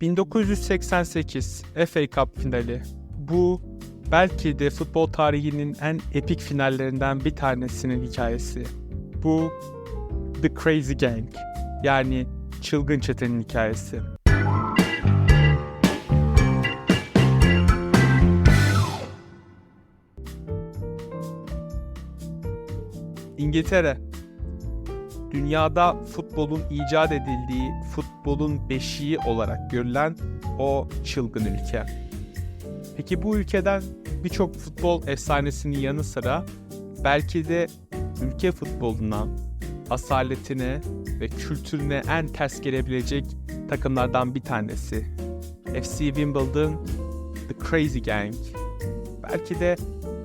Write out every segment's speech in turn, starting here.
1988 FA Cup finali. Bu belki de futbol tarihinin en epik finallerinden bir tanesinin hikayesi. Bu The Crazy Gang yani çılgın çetenin hikayesi. İngiltere dünyada futbolun icat edildiği, futbolun beşiği olarak görülen o çılgın ülke. Peki bu ülkeden birçok futbol efsanesinin yanı sıra belki de ülke futboluna, asaletine ve kültürüne en ters gelebilecek takımlardan bir tanesi. FC Wimbledon, The Crazy Gang. Belki de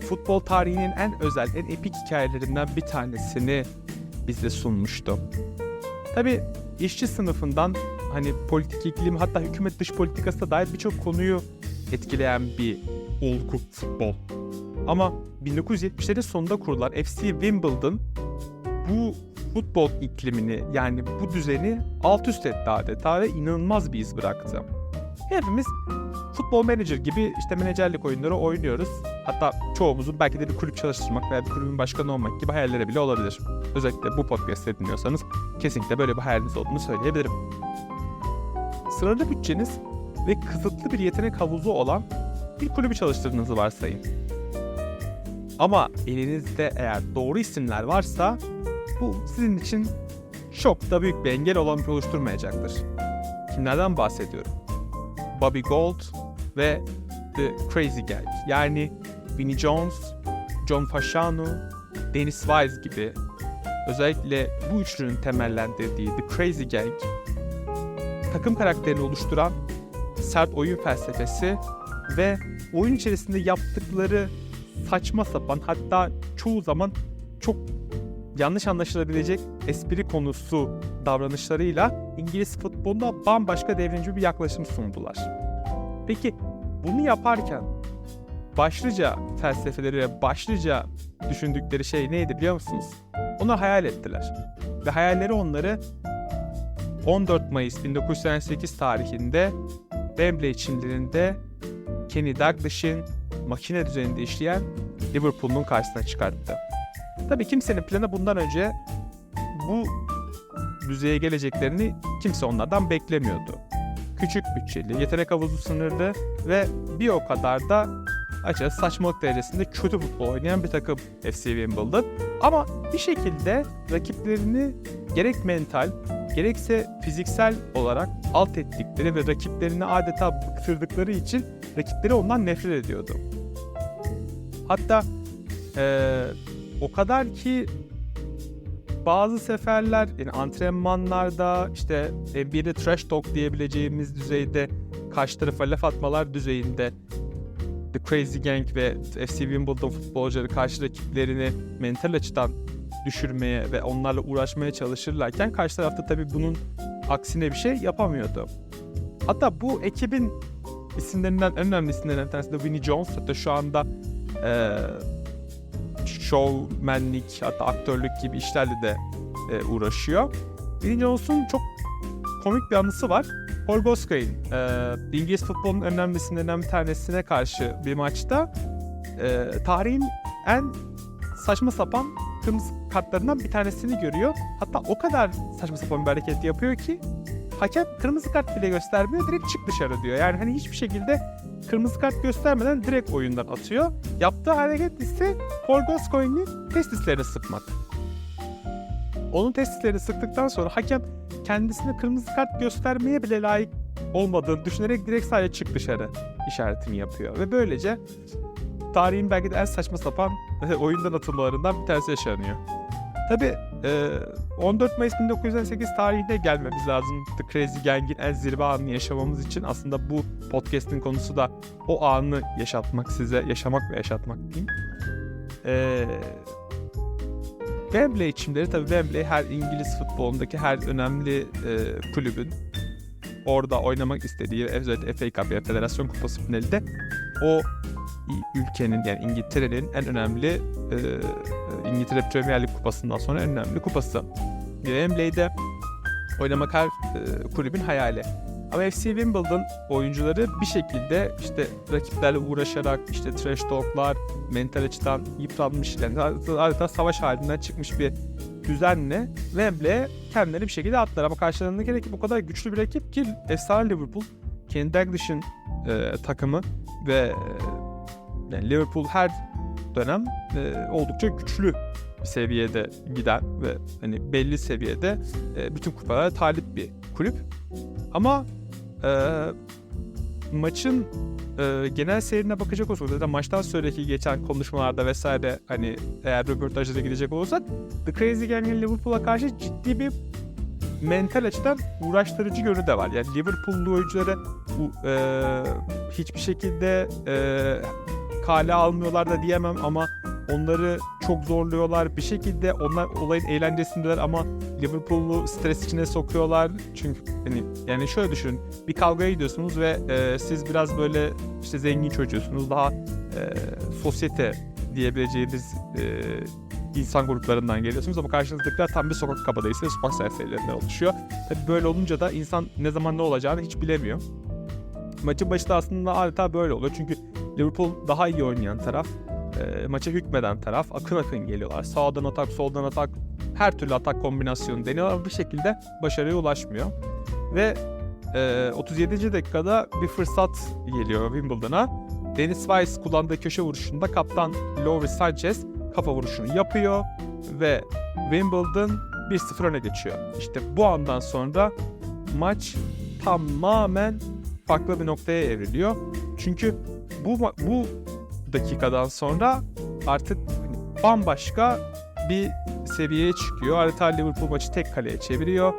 futbol tarihinin en özel, en epik hikayelerinden bir tanesini bize sunmuştu. Tabi işçi sınıfından hani politik iklim hatta hükümet dış politikasına dair birçok konuyu etkileyen bir olgu futbol. Ama 1970'lerin sonunda kurulan FC Wimbledon bu futbol iklimini yani bu düzeni alt üst etti adeta ve inanılmaz bir iz bıraktı. Hepimiz futbol manager gibi işte menajerlik oyunları oynuyoruz. Hatta çoğumuzun belki de bir kulüp çalıştırmak veya bir kulübün başkanı olmak gibi hayalleri bile olabilir. Özellikle bu podcast'ı dinliyorsanız kesinlikle böyle bir hayaliniz olduğunu söyleyebilirim. Sınırlı bütçeniz ve kısıtlı bir yetenek havuzu olan bir kulübü çalıştırdığınızı varsayın. Ama elinizde eğer doğru isimler varsa bu sizin için çok da büyük bir engel olan oluşturmayacaktır. Kimlerden bahsediyorum? Bobby Gold ve The Crazy Gang yani Vinnie Jones, John Fasciano, Dennis Wise gibi özellikle bu üçlünün temellendirdiği The Crazy Gang takım karakterini oluşturan sert oyun felsefesi ve oyun içerisinde yaptıkları saçma sapan hatta çoğu zaman çok yanlış anlaşılabilecek espri konusu davranışlarıyla İngiliz futboluna bambaşka devrimci bir yaklaşım sundular. Peki bunu yaparken başlıca felsefeleri ve başlıca düşündükleri şey neydi biliyor musunuz? Onu hayal ettiler. Ve hayalleri onları 14 Mayıs 1988 tarihinde Wembley çimlerinde Kenny Dalglish'in makine düzeninde işleyen Liverpool'un karşısına çıkarttı. Tabii kimsenin planı bundan önce bu düzeye geleceklerini kimse onlardan beklemiyordu. Küçük bütçeli, yetenek havuzu sınırlı ve bir o kadar da açıkçası saçmalık derecesinde kötü futbol oynayan bir takım FC Wimbledon. Ama bir şekilde rakiplerini gerek mental gerekse fiziksel olarak alt ettikleri ve rakiplerini adeta bıktırdıkları için rakipleri ondan nefret ediyordu. Hatta ee, o kadar ki bazı seferler yani antrenmanlarda işte NBA'de trash talk diyebileceğimiz düzeyde karşı tarafa laf atmalar düzeyinde The Crazy Gang ve FC Wimbledon futbolcuları karşı rakiplerini mental açıdan düşürmeye ve onlarla uğraşmaya çalışırlarken karşı tarafta tabii bunun aksine bir şey yapamıyordu. Hatta bu ekibin isimlerinden en önemli isimlerinden bir tanesi de Vinnie Jones. Hatta şu anda e, showmanlik hatta aktörlük gibi işlerle de e, uğraşıyor. Vinnie Jones'un çok komik bir anısı var. Paul Gascoigne, e, İngiliz futbolunun önemli isimlerinden bir tanesine karşı bir maçta e, tarihin en saçma sapan kırmızı kartlarından bir tanesini görüyor. Hatta o kadar saçma sapan bir hareket yapıyor ki hakem kırmızı kart bile göstermiyor direkt çık dışarı diyor. Yani hani hiçbir şekilde kırmızı kart göstermeden direkt oyundan atıyor. Yaptığı hareket ise Paul Gascoigne'in testislerini sıkmak. Onun testislerini sıktıktan sonra hakem kendisine kırmızı kart göstermeye bile layık olmadığını düşünerek direkt sadece çık dışarı işaretini yapıyor. Ve böylece tarihin belki de en saçma sapan oyundan atılmalarından bir tanesi yaşanıyor. Tabi 14 Mayıs 1908 tarihinde gelmemiz lazım. The Crazy Gang'in en zirve anını yaşamamız için aslında bu podcast'in konusu da o anı yaşatmak size, yaşamak ve yaşatmak diyeyim. Ee, Wembley çimleri tabi Wembley her İngiliz futbolundaki her önemli e, kulübün orada oynamak istediği özellikle FA Cup ya Federasyon Kupası finalinde o ülkenin yani İngiltere'nin en önemli e, İngiltere Premier Lig kupasından sonra en önemli kupası. Wembley'de oynamak her e, kulübün hayali. Ama FC Wimbledon oyuncuları bir şekilde işte rakiplerle uğraşarak işte trash talklar, mental açıdan yıpranmış yani adeta savaş halinden çıkmış bir düzenle Wembley'e kendilerini bir şekilde attılar. Ama karşılarındaki rakip o kadar güçlü bir rakip ki efsane Liverpool. Kenny Dalglish'in e, takımı ve e, yani Liverpool her dönem e, oldukça güçlü bir seviyede giden ve hani belli seviyede e, bütün kupalara talip bir kulüp. Ama e, maçın e, genel seyrine bakacak olursak da maçtan sonraki geçen konuşmalarda vesaire hani eğer röportajlara gidecek olursak The Crazy Gang'in Liverpool'a karşı ciddi bir mental açıdan uğraştırıcı yönü de var. Yani Liverpool'lu oyuncuları bu, e, hiçbir şekilde e, kale almıyorlar da diyemem ama onları çok zorluyorlar. Bir şekilde onlar olayın eğlencesindeler ama Liverpool'u stres içine sokuyorlar. Çünkü hani yani şöyle düşünün. Bir kavgaya gidiyorsunuz ve e, siz biraz böyle işte zengin çocuğusunuz. Daha e, sosyete diyebileceğiniz e, insan gruplarından geliyorsunuz ama karşınızdakiler tam bir sokak kabadayısı ve sokak serserilerinden oluşuyor. Tabii böyle olunca da insan ne zaman ne olacağını hiç bilemiyor. Maçın başında aslında adeta böyle oluyor. Çünkü Liverpool daha iyi oynayan taraf, e, maça hükmeden taraf. Akın akın geliyorlar. Sağdan atak, soldan atak, her türlü atak kombinasyonu deniyorlar bir şekilde başarıya ulaşmıyor. Ve e, 37. dakikada bir fırsat geliyor Wimbledon'a. Dennis Weiss kullandığı köşe vuruşunda kaptan Laurie Sanchez kafa vuruşunu yapıyor ve Wimbledon 1-0 öne geçiyor. İşte bu andan sonra maç tamamen farklı bir noktaya evriliyor. Çünkü bu bu dakikadan sonra artık hani bambaşka bir seviyeye çıkıyor. Adeta Liverpool maçı tek kaleye çeviriyor.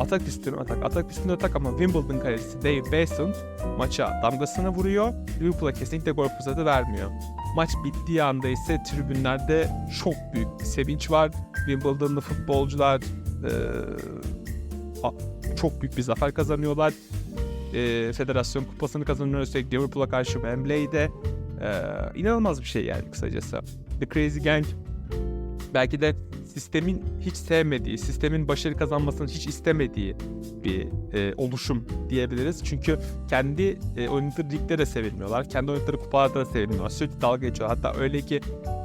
Atak üstüne atak, atak üstüne atak ama Wimbledon kalecisi Dave Basant maça damgasını vuruyor. Liverpool'a kesinlikle gol fırsatı vermiyor. Maç bittiği anda ise tribünlerde çok büyük bir sevinç var. Wimbledon'lı futbolcular e, çok büyük bir zafer kazanıyorlar. E, federasyon kupasını kazanıyor üstelik Liverpool'a karşı Wembley'de. E, inanılmaz bir şey yani kısacası. The Crazy Gang belki de sistemin hiç sevmediği, sistemin başarı kazanmasını hiç istemediği bir e, oluşum diyebiliriz. Çünkü kendi e, oynadıkları ligde de sevilmiyorlar. Kendi oynadıkları kupalarda da sevilmiyorlar. Sürekli dalga geçiyor. Hatta öyle ki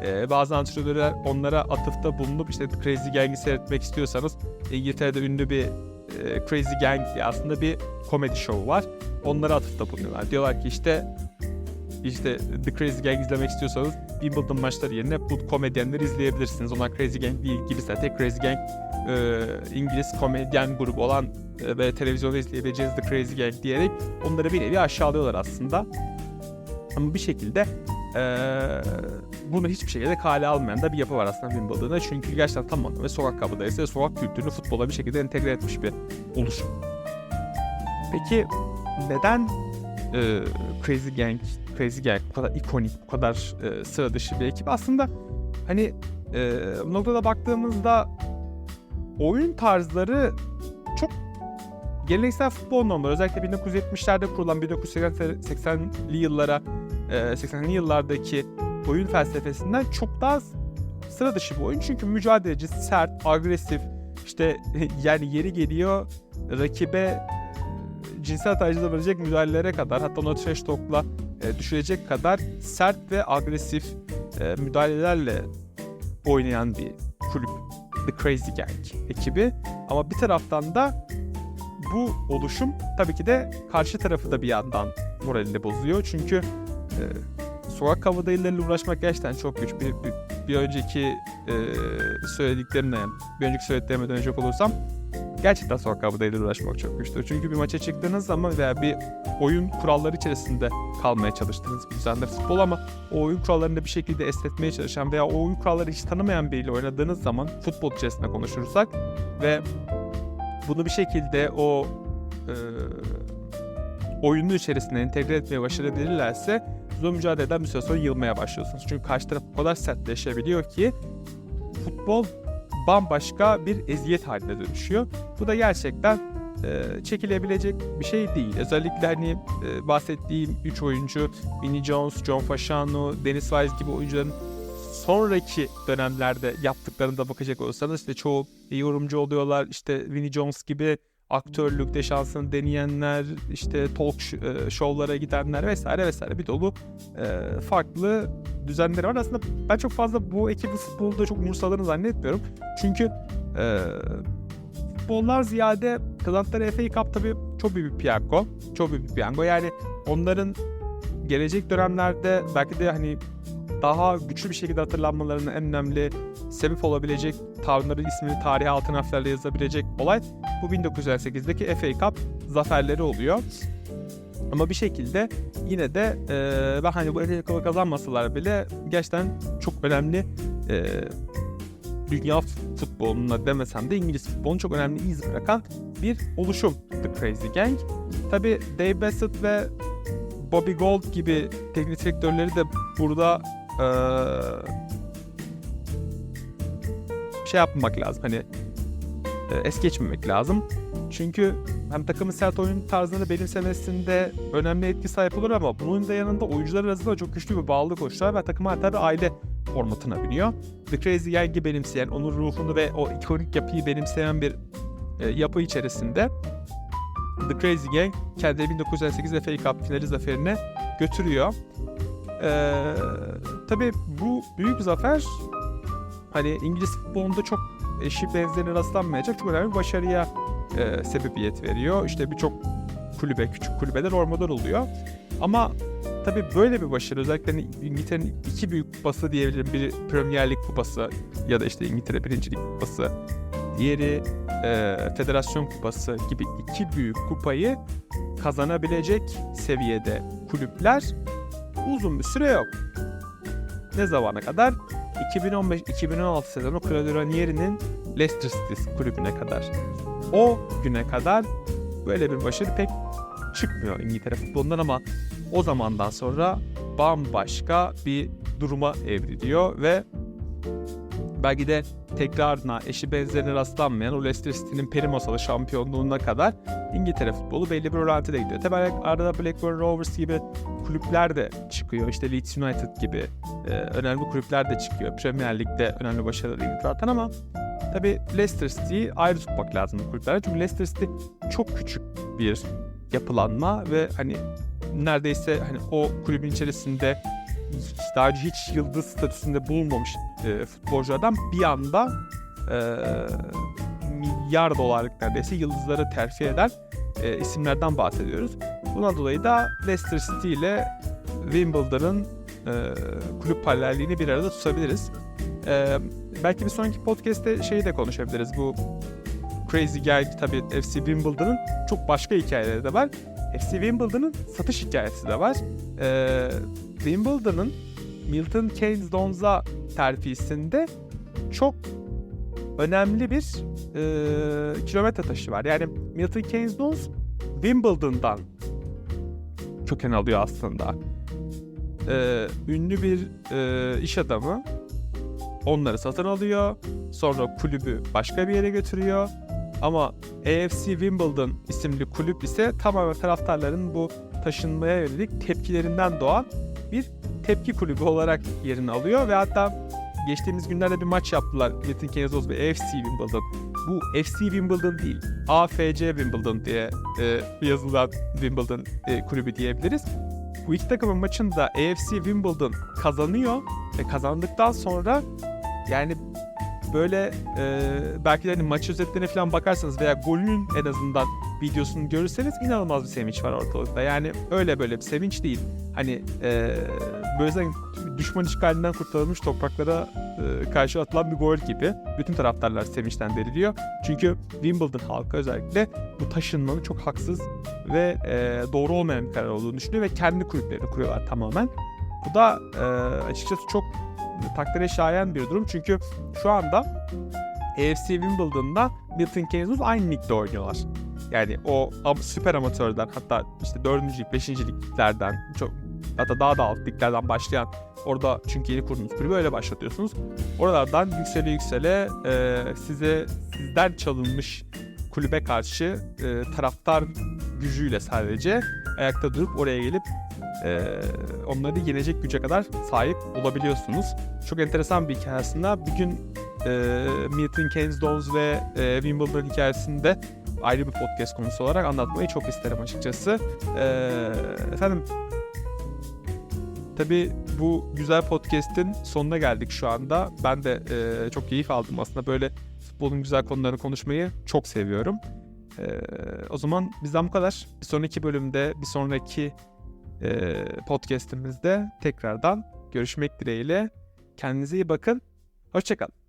e, bazı antrenörler onlara atıfta bulunup işte Crazy Gang'i seyretmek istiyorsanız İngiltere'de ünlü bir e, Crazy Gang diye aslında bir komedi show var. Onlara atıfta bulunuyorlar. Diyorlar ki işte işte The Crazy Gang izlemek istiyorsanız Wimbledon maçları yerine bu komedyenleri izleyebilirsiniz. Onlar Crazy Gang değil gibi zaten Crazy Gang e, İngiliz komedyen grubu olan e, ve televizyonda izleyebileceğiniz The Crazy Gang diyerek onları bir nevi aşağılıyorlar aslında. Ama bir şekilde e, bunu hiçbir şekilde kale almayan da bir yapı var aslında Wimbledon'da. Çünkü gerçekten tam ve sokak kabadayısı ve sokak kültürünü futbola bir şekilde entegre etmiş bir oluşum. Peki neden e, Crazy Gang Crazy Gang bu kadar ikonik, bu kadar e, sıra dışı bir ekip. Aslında hani e, bu noktada baktığımızda oyun tarzları çok geleneksel futbol normları. Özellikle 1970'lerde kurulan 1980'li yıllara e, 80'li yıllardaki oyun felsefesinden çok daha sıra dışı bir oyun. Çünkü mücadeleci, sert, agresif, işte yani yeri geliyor rakibe cinsel tacizde verecek müdahalelere kadar hatta ona trash talk'la e, düşürecek kadar sert ve agresif e, müdahalelerle oynayan bir kulüp. The Crazy Gang ekibi. Ama bir taraftan da bu oluşum tabii ki de karşı tarafı da bir yandan moralini bozuyor. Çünkü e, sokak kabadayılarıyla uğraşmak gerçekten çok güç. Bir, bir, bir önceki e, söylediklerimle, bir önceki söylediklerime dönecek olursam gerçekten sokak kabadayıyla uğraşmak çok güçtür. Çünkü bir maça çıktığınız zaman veya bir oyun kuralları içerisinde kalmaya çalıştığınız bir düzende futbol ama o oyun kurallarını bir şekilde esnetmeye çalışan veya o oyun kuralları hiç tanımayan biriyle oynadığınız zaman futbol içerisinde konuşursak ve bunu bir şekilde o e, oyunun içerisine entegre etmeye başarabilirlerse zor mücadeleden bir süre sonra yılmaya başlıyorsunuz. Çünkü karşı taraf o kadar sertleşebiliyor ki futbol bambaşka bir eziyet haline dönüşüyor. Bu da gerçekten e, çekilebilecek bir şey değil. Özellikle hani e, bahsettiğim 3 oyuncu Vinnie Jones, John Fasciano, Dennis Wise gibi oyuncuların sonraki dönemlerde yaptıklarında bakacak olursanız işte çoğu yorumcu oluyorlar. İşte Vinnie Jones gibi aktörlükte şansını deneyenler, işte talk e, show'lara gidenler vesaire vesaire bir dolu e, farklı düzenleri var. Aslında ben çok fazla bu ekibi futbolda çok umursadığını zannetmiyorum. Çünkü e, futbollar ziyade kazandıkları FA Cup tabii çok büyük bir piyango. Çok büyük bir piyango. Yani onların gelecek dönemlerde belki de hani daha güçlü bir şekilde hatırlanmalarının en önemli sebep olabilecek tanrıların ismini tarihe altın harflerle yazabilecek olay bu 1908'deki FA Cup zaferleri oluyor. Ama bir şekilde yine de e, ben hani bu FA Cup'ı kazanmasalar bile gerçekten çok önemli e, dünya futboluna demesem de İngiliz futbolunun çok önemli iz bırakan bir oluşum The Crazy Gang. Tabi Dave Bassett ve Bobby Gold gibi teknik direktörleri de burada eee şey yapmamak lazım hani e, es geçmemek lazım. Çünkü hem takımın sert oyun tarzını benimsemesinde önemli etki sahip olur ama bunun da yanında oyuncular arasında çok güçlü bir bağlılık oluşturar ve takım hatta bir aile formatına biniyor. The Crazy Gang'i benimseyen, onun ruhunu ve o ikonik yapıyı benimseyen bir e, yapı içerisinde The Crazy Gang kendi 1958 FA Cup finali zaferine götürüyor. Ee, tabii bu büyük zafer hani İngiliz futbolunda çok eşi benzerine rastlanmayacak çok önemli bir başarıya e, sebebiyet veriyor. İşte birçok kulübe, küçük kulübeler ormadan oluyor. Ama tabii böyle bir başarı özellikle hani İngiltere'nin iki büyük kupası diyebilirim. Biri Premier Lig kupası ya da işte İngiltere Birinci kupası. Diğeri e, Federasyon kupası gibi iki büyük kupayı kazanabilecek seviyede kulüpler uzun bir süre yok. Ne zamana kadar? 2015-2016 sezonu Claudio Ranieri'nin Leicester City kulübüne kadar. O güne kadar böyle bir başarı pek çıkmıyor İngiltere futbolundan ama o zamandan sonra bambaşka bir duruma evriliyor ve belki de tekrarına eşi benzerine rastlanmayan o Leicester City'nin peri masalı şampiyonluğuna kadar İngiltere futbolu belli bir orantide gidiyor. Tabii arada Blackburn Rovers gibi kulüpler de çıkıyor. İşte Leeds United gibi e, önemli kulüpler de çıkıyor. Premier Lig'de önemli başarıları zaten ama tabii Leicester City'yi ayrı tutmak lazım bu kulüplerde. Çünkü Leicester City çok küçük bir yapılanma ve hani neredeyse hani o kulübün içerisinde daha önce hiç yıldız statüsünde bulunmamış e, futbolculardan bir anda e, milyar dolarlık neredeyse yıldızları terfi eden e, isimlerden bahsediyoruz. Buna dolayı da Leicester City ile Wimbledon'ın e, kulüp paralelliğini bir arada tutabiliriz. E, belki bir sonraki podcast'te şeyi de konuşabiliriz. Bu Crazy Gang tabii FC Wimbledon'ın çok başka hikayeleri de var. FC Wimbledon'ın satış hikayesi de var. E, Wimbledon'ın Milton Keynes Dons'a terfisinde çok önemli bir e, kilometre taşı var. Yani Milton Keynes Dons Wimbledon'dan köken alıyor aslında. E, ünlü bir e, iş adamı onları satın alıyor. Sonra kulübü başka bir yere götürüyor. Ama AFC Wimbledon isimli kulüp ise tamamen taraftarların bu taşınmaya yönelik tepkilerinden doğan bir tepki kulübü olarak yerini alıyor ve hatta geçtiğimiz günlerde bir maç yaptılar Milton Keynes Dons ve AFC Wimbledon. Bu FC Wimbledon değil, AFC Wimbledon diye e, yazılan Wimbledon e, kulübü diyebiliriz. Bu iki takımın maçında AFC Wimbledon kazanıyor ve kazandıktan sonra yani böyle e, belki de hani maç özetlerine falan bakarsanız veya golünün en azından videosunu görürseniz inanılmaz bir sevinç var ortalıkta. Yani öyle böyle bir sevinç değil. Hani e, böyle düşman işgalinden kurtarılmış topraklara e, karşı atılan bir gol gibi. Bütün taraftarlar sevinçten veriliyor. Çünkü Wimbledon halkı özellikle bu taşınmanın çok haksız ve e, doğru olmayan bir karar olduğunu düşünüyor ve kendi kulüplerini kuruyorlar tamamen. Bu da e, açıkçası çok takdire şayan bir durum. Çünkü şu anda AFC Wimbledon'da Milton Keynes aynı ligde oynuyorlar. Yani o süper amatörden hatta işte 4. lig, 5. liglerden çok hatta daha da alt liglerden başlayan orada çünkü yeni kurduğunuz kulübü öyle başlatıyorsunuz. Oralardan yüksele yüksele e, size sizden çalınmış kulübe karşı e, taraftar gücüyle sadece ayakta durup oraya gelip e, onları yenecek güce kadar sahip olabiliyorsunuz. Çok enteresan bir hikayesinde bir gün e, Milton Keynes Dons ve e, Wimbledon hikayesinde ayrı bir podcast konusu olarak anlatmayı çok isterim açıkçası. Ee, efendim Tabii bu güzel podcast'in sonuna geldik şu anda. Ben de e, çok keyif aldım aslında böyle futbolun güzel konularını konuşmayı çok seviyorum. E, o zaman bizden bu kadar. Bir sonraki bölümde, bir sonraki e, podcast'imizde tekrardan görüşmek dileğiyle. Kendinize iyi bakın. Hoşçakalın.